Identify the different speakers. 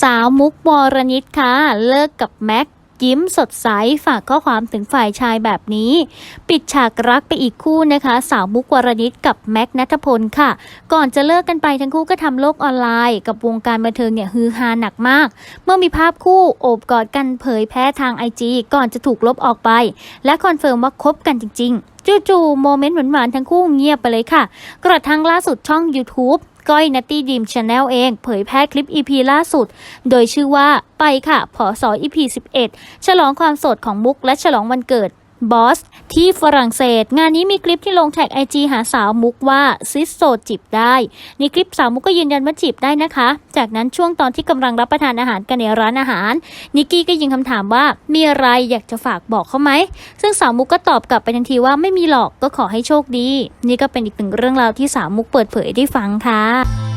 Speaker 1: สาวมุกวรนิตค่ะเลิกกับแม็กยิ้มสดใสฝากข้อความถึงฝ่ายชายแบบนี้ ปิดฉากรักไปอีกคู่นะคะ สาวมุกวรนิตกับแม็กนัทพลค่ะ ก่อนจะเลิกกันไปทั้งคู่ก็ทำโลกออนไลน์ กับวงการบันเทิงเนี่ยฮือฮาหนักมาก เมื่อมีภาพคู่โอบกอดกันเผยแพร่ทางไอจีก่อนจะถูกลบออกไป และคอนเฟิร์มว่าคบกันจริง ๆ จู่ๆโมเมนต์หวานๆทั้งคู่เงียบไปเลยค่ะ กระทั่งล่าสุดช่อง YouTube ก้อยนัตตี้ดีมชาแนลเอง เผยแพร่คลิป EP ล่าสุด โดยชื่อว่าไปค่ะ พอสอ EP 11 ฉลองความโสดของมุกและฉลองวันเกิด บอสที่ฝรั่งเศส งานนี้มีคลิปที่ลงแท็กไอจีหาสาวมุกว่าซิสโซจีบได้ ในคลิปสาวมุกก็ยืนยันว่าจีบได้นะคะ จากนั้นช่วงตอนที่กำลังรับประทานอาหารกันในร้านอาหาร นิกกี้ก็ยิงคำถามว่ามีอะไรอยากจะฝากบอกเขาไหม ซึ่งสาวมุกก็ตอบกลับไปทันทีว่าไม่มีหรอกก็ขอให้โชคดี นี่ก็เป็นอีกหนึ่งเรื่องราวที่สาวมุกเปิดเผยได้ฟังค่ะ